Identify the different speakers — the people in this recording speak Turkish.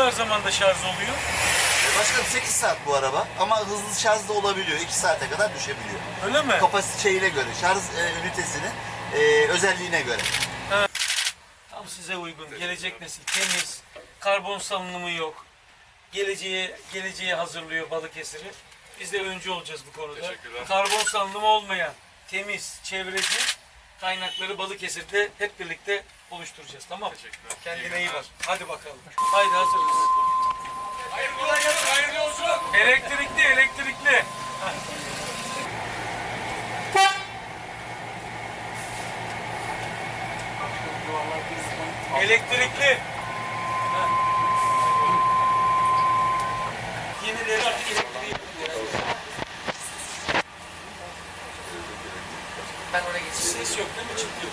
Speaker 1: kadar zamanda şarj oluyor?
Speaker 2: E, Başkanım 8 saat bu araba ama hızlı şarj da olabiliyor. 2 saate kadar düşebiliyor.
Speaker 1: Öyle mi?
Speaker 2: Kapasite şeyine göre, şarj e, ünitesinin e, özelliğine göre.
Speaker 1: Tam size uygun. Gelecek nesil temiz. Karbon salınımı yok. Geleceğe geleceğe hazırlıyor Balıkesir'i. Biz de öncü olacağız bu konuda.
Speaker 3: Teşekkürler.
Speaker 1: Karbon salınımı olmayan, temiz, çevreci kaynakları Balıkesir'de hep birlikte oluşturacağız. Tamam mı?
Speaker 3: Teşekkürler.
Speaker 1: Kendine iyi bak. Hadi bakalım. Haydi hazırız.
Speaker 3: Hayırlı olsun. Hayırlı olsun.
Speaker 1: Elektrikli, elektrikli. Elektrikli. Yenileri artık elektriği.
Speaker 4: Ben oraya geçeyim.
Speaker 1: Ses yok değil mi? Çıkıyor.